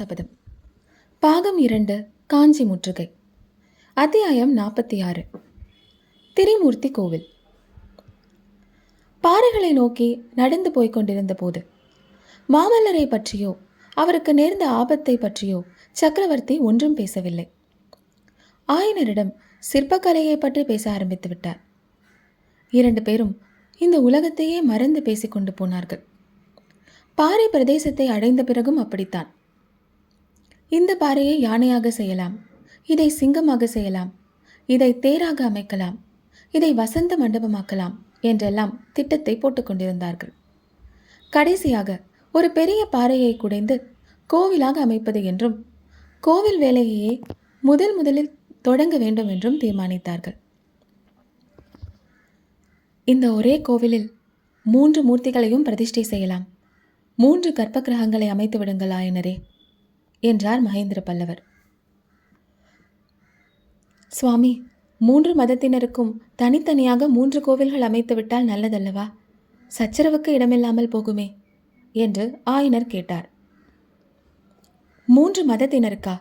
சபதம் பாகம் இரண்டு காஞ்சி முற்றுகை. அத்தியாயம் நாற்பத்தி ஆறு. திரிமூர்த்தி கோவில். பாறைகளை நோக்கி நடந்து போய்க் கொண்டிருந்த போது மாமல்லரை பற்றியோ அவருக்கு நேர்ந்த ஆபத்தை பற்றியோ சக்கரவர்த்தி ஒன்றும் பேசவில்லை. ஆயனரிடம் சிற்பக்கலையை பற்றி பேச ஆரம்பித்து விட்டார். இரண்டு பேரும் இந்த உலகத்தையே மறந்து பேசிக்கொண்டு போனார்கள். பாறை பிரதேசத்தை அடைந்த பிறகும் அப்படித்தான். இந்த பாறையை யானையாக செய்யலாம். இதை சிங்கமாக செய்யலாம். இதை தேராக அமைக்கலாம். இதை வசந்த மண்டபமாக்கலாம் என்றெல்லாம் திட்டத்தை போட்டுக்கொண்டிருந்தார்கள் கடைசியாக ஒரு பெரிய பாறையை குடைந்து கோவிலாக அமைப்பது என்றும் கோவில் வேலையையே முதல் முதலில் தொடங்க வேண்டும் என்றும் தீர்மானித்தார்கள். இந்த ஒரே கோவிலில் மூன்று மூர்த்திகளையும் பிரதிஷ்டை செய்யலாம். மூன்று கற்ப கிரகங்களை அமைத்து விடுங்கள் ஆயனரே. என்றார் மகேந்திர பல்லவர் சுவாமி மூன்று மதத்தினருக்கும் தனித்தனியாக மூன்று கோவில்கள் அமைத்துவிட்டால் நல்லதல்லவா? சச்சரவுக்கு இடமில்லாமல் போகுமே? என்று ஆயனர் கேட்டார். மூன்று மதத்தினருக்கா?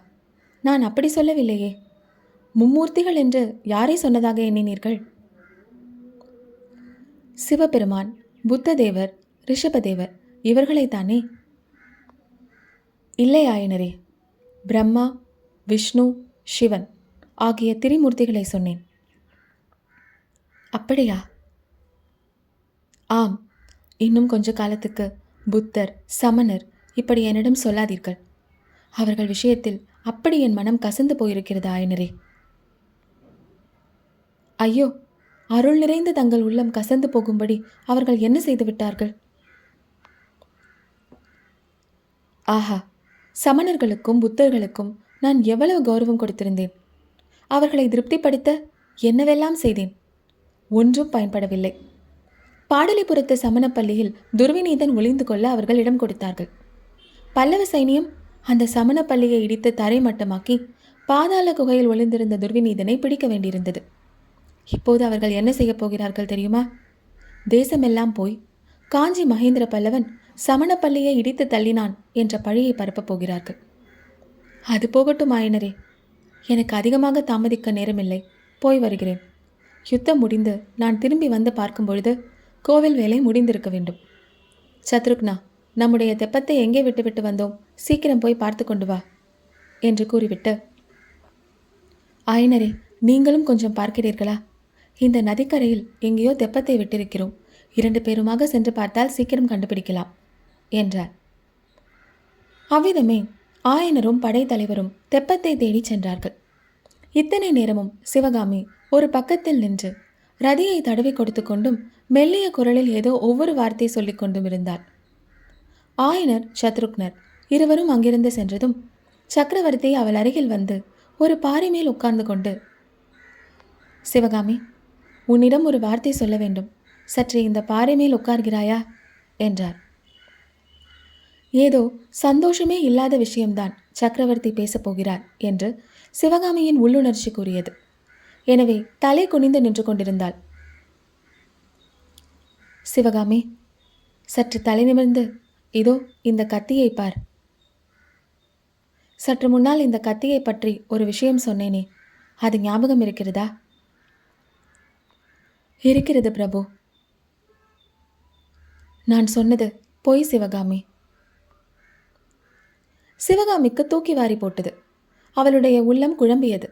நான் அப்படி சொல்லவில்லையே. மும்மூர்த்திகள் என்று யாரை சொன்னதாக எண்ணினீர்கள்? சிவபெருமான் புத்ததேவர் ரிஷபதேவர் இவர்களைத்தானே? இல்லை ஆயனரே. பிரம்மா விஷ்ணு சிவன் ஆகிய திரிமூர்த்திகளை சொன்னேன். அப்படியா? ஆம். இன்னும் கொஞ்ச காலத்துக்கு புத்தர் சமணர் இப்படி என்னிடம் சொல்லாதீர்கள். அவர்கள் விஷயத்தில் அப்படி என் மனம் கசந்து போயிருக்கிறது ஆயனரே. ஐயோ அருள் நிறைந்த தங்கள் உள்ளம் கசந்து போகும்படி அவர்கள் என்ன செய்து விட்டார்கள்? ஆஹா சமணர்களுக்கும் புத்தர்களுக்கும் நான் எவ்வளவு கௌரவம் கொடுத்திருந்தேன். அவர்களை திருப்திப்படுத்த என்னவெல்லாம் செய்தேன்? ஒன்றும் பயன்படவில்லை. பாடலிபுரத்து சமண பள்ளியில் துர்விநீதன் ஒளிந்து கொள்ள அவர்கள் இடம் கொடுத்தார்கள். பல்லவ சைனியம் அந்த சமண பள்ளியை இடித்து தரைமட்டமாக்கி பாதாள குகையில் ஒளிந்திருந்த துர்விநீதனை பிடிக்க வேண்டியிருந்தது. இப்போது அவர்கள் என்ன செய்யப் போகிறார்கள் தெரியுமா? தேசமெல்லாம் போய் காஞ்சி மகேந்திர பல்லவன் சமணப்பள்ளியை இடித்து தள்ளினான் என்ற பழியை பரப்பப் போகிறார்கள். அது போகட்டும் ஆயனரே. எனக்கு அதிகமாக தாமதிக்க நேரமில்லை. போய் வருகிறேன். யுத்தம் முடிந்து நான் திரும்பி வந்து பார்க்கும் பொழுது கோவில் வேலை முடிந்திருக்க வேண்டும். சத்ருக்னா நம்முடைய தெப்பத்தை எங்கே விட்டுவிட்டு வந்தோம்? சீக்கிரம் போய் பார்த்து கொண்டு வா என்று கூறிவிட்டு ஆயனரே நீங்களும் கொஞ்சம் பார்க்கிறீர்களா? இந்த நதிக்கரையில் எங்கேயோ தெப்பத்தை விட்டிருக்கிறோம். இரண்டு பேருமாக சென்று பார்த்தால் சீக்கிரம் கண்டுபிடிக்கலாம். என்றார். அவ்விதமே ஆயனரும் படைத்தலைவரும் தெப்பத்தை தேடிச் சென்றார்கள். இத்தனை நேரமும் சிவகாமி ஒரு பக்கத்தில் நின்று ரதியை தடவி கொடுத்து கொண்டும் மெல்லிய குரலில் ஏதோ ஒவ்வொரு வார்த்தை சொல்லிக் கொண்டும் இருந்தார் ஆயனர் சத்ருக்னர் இருவரும் அங்கிருந்து சென்றதும் சக்கரவர்த்தி அவள் அருகில் வந்து ஒரு பாறை மேல் உட்கார்ந்து கொண்டு சிவகாமி உன்னிடம் ஒரு வார்த்தை சொல்ல வேண்டும். சற்று இந்த பாறை மேல் உட்கார்கிறாயா? என்றார். ஏதோ சந்தோஷமே இல்லாத விஷயம்தான் சக்கரவர்த்தி பேசப்போகிறார் என்று சிவகாமியின் உள்ளுணர்ச்சி கூறியது. எனவே தலை குனிந்து நின்று கொண்டிருந்தாள். சிவகாமி சற்று தலை நிமிர்ந்து இதோ இந்த கத்தியை பார். சற்று முன்னால் இந்த கத்தியை பற்றி ஒரு விஷயம் சொன்னேனே அது ஞாபகம் இருக்கிறதா? இருக்கிறது பிரபு. நான் சொன்னது பொய் சிவகாமி. சிவகாமிக்கு தூக்கி வாரி போட்டது. அவளுடைய உள்ளம் குழம்பியது.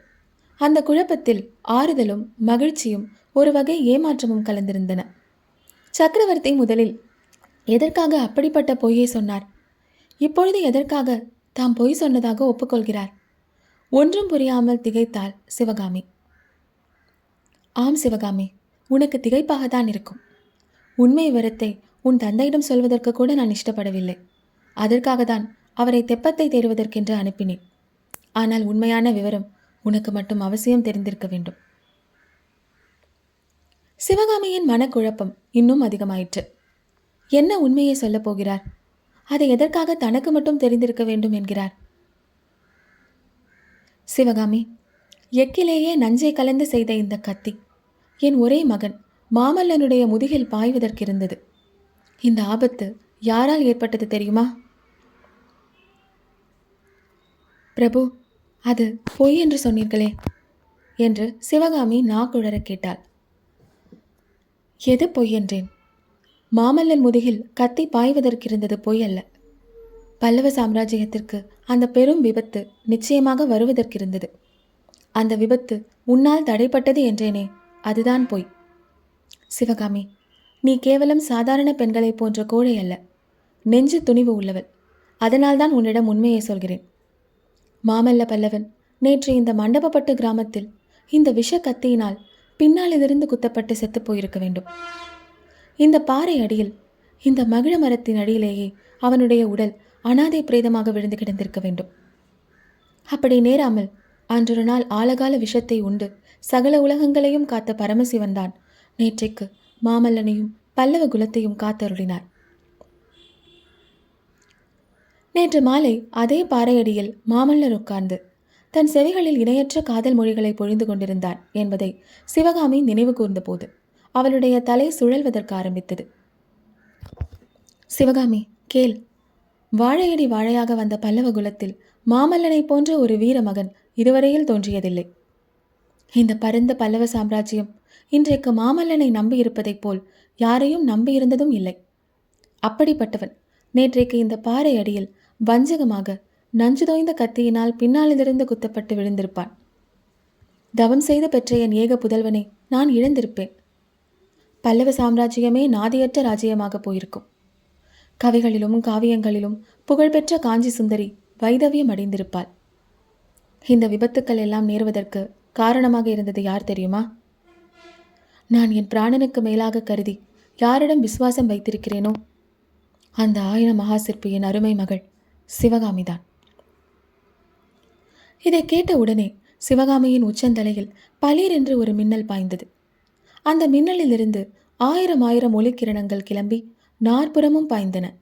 அந்த குழப்பத்தில் ஆறுதலும் மகிழ்ச்சியும் ஒரு வகை ஏமாற்றமும் கலந்திருந்தன. சக்கரவர்த்தி முதலில் எதற்காக அப்படிப்பட்ட பொய்யை சொன்னார்? இப்பொழுது எதற்காக தாம் பொய் சொன்னதாக ஒப்புக்கொள்கிறார்? ஒன்றும் புரியாமல் திகைத்தாள் சிவகாமி. ஆம் சிவகாமி உனக்கு திகைப்பாகத்தான் இருக்கும். உண்மை விவரத்தை உன் தந்தையிடம் சொல்வதற்கு கூட நான் இஷ்டப்படவில்லை. அதற்காக தான் அவரை தெப்பத்தை தேடுவதற்கென்று அனுப்பினேன். ஆனால் உண்மையான விவரம் உனக்கு மட்டும் அவசியம் தெரிந்திருக்க வேண்டும். சிவகாமியின் மனக்குழப்பம் இன்னும் அதிகமாயிற்று. என்ன உண்மையை சொல்லப் போகிறார்? அதை எதற்காக தனக்கு மட்டும் தெரிந்திருக்க வேண்டும் என்கிறார்? சிவகாமி எக்கிலேயே நஞ்சை கலந்து செய்த இந்த கத்தி என் ஒரே மகன் மாமல்லனுடைய முதுகில் பாய்வதற்கிருந்தது. இந்த ஆபத்து யாரால் ஏற்பட்டது தெரியுமா? பிரபு அது பொய் என்று சொன்னீர்களே என்று சிவகாமி நாக்குழற கேட்டாள். எது பொய் என்றேன்? மாமல்லன் முதுகில் கத்தி பாய்வதற்கிருந்தது பொய் அல்ல. பல்லவ சாம்ராஜ்யத்திற்கு அந்த பெரும் விபத்து நிச்சயமாக வருவதற்கிருந்தது. அந்த விபத்து உன்னால் தடைப்பட்டது என்றேனே அதுதான் பொய். சிவகாமி நீ கேவலம் சாதாரண பெண்களைப் போன்ற கோழை அல்ல. நெஞ்சு துணிவு உள்ளவள். அதனால்தான் உன்னிடம் உண்மையை சொல்கிறேன். மாமல்ல பல்லவன் நேற்று இந்த மண்டபப்பட்டு கிராமத்தில் இந்த விஷ கத்தியினால் பின்னாலிருந்து குத்தப்பட்டு செத்துப் போயிருக்க வேண்டும். இந்த பாறை அடியில் இந்த மகிழ மரத்தின் அடியிலேயே அவனுடைய உடல் அனாதை பிரேதமாக விழுந்து கிடந்திருக்க வேண்டும். அப்படி நேராமல் அன்றொரு நாள் ஆழகால விஷத்தை உண்டு சகல உலகங்களையும் காத்த பரமசிவன்தான் நேற்றைக்கு மாமல்லனையும் பல்லவ குலத்தையும் காத்தருளினார். நேற்று மாலை அதே பாறையடியில் மாமல்லர் உட்கார்ந்து தன் செவிகளில் இணையற்ற காதல் மொழிகளை பொழிந்து கொண்டிருந்தான் என்பதை சிவகாமி நினைவு கூர்ந்தபோது அவளுடைய தலை சுழல்வதற்கு ஆரம்பித்தது. சிவகாமி கேள். வாழையடி வாழையாக வந்த பல்லவ குலத்தில் மாமல்லனைப் போன்ற ஒரு வீர மகன் இதுவரையில் தோன்றியதில்லை. இந்த பரந்த பல்லவ சாம்ராஜ்யம் இன்றைக்கு மாமல்லனை நம்பியிருப்பதைப் போல் யாரையும் நம்பியிருந்ததும் இல்லை. அப்படிப்பட்டவன் நேற்றைக்கு இந்த பாறை அடியில் வஞ்சகமாக நஞ்சு தோய்ந்த கத்தியினால் பின்னாலிலிருந்து குத்தப்பட்டு விழுந்திருப்பான். தவம் செய்த பெற்ற என் ஏக புதல்வனை நான் இழந்திருப்பேன். பல்லவ சாம்ராஜ்யமே நாதியற்ற ராஜ்யமாக போயிருக்கும். கவிகளிலும் காவியங்களிலும் புகழ்பெற்ற காஞ்சி சுந்தரி வைதவியம் அடைந்திருப்பாள். இந்த விபத்துக்கள் எல்லாம் நேருவதற்கு காரணமாக இருந்தது யார் தெரியுமா? நான் என் பிராணனுக்கு மேலாக கருதி யாரிடம் விசுவாசம் வைத்திருக்கிறேனோ? அந்த ஆயிர மகா சிற்பியின் அருமை மகள் சிவகாமிதான். இதை கேட்ட உடனே சிவகாமியின் உச்சந்தலையில் பலீர் என்று ஒரு மின்னல் பாய்ந்தது. அந்த மின்னலிலிருந்து ஆயிரம் ஆயிரம் ஒளிக்கிரணங்கள் கிளம்பி நாற்புறமும் பாய்ந்தன.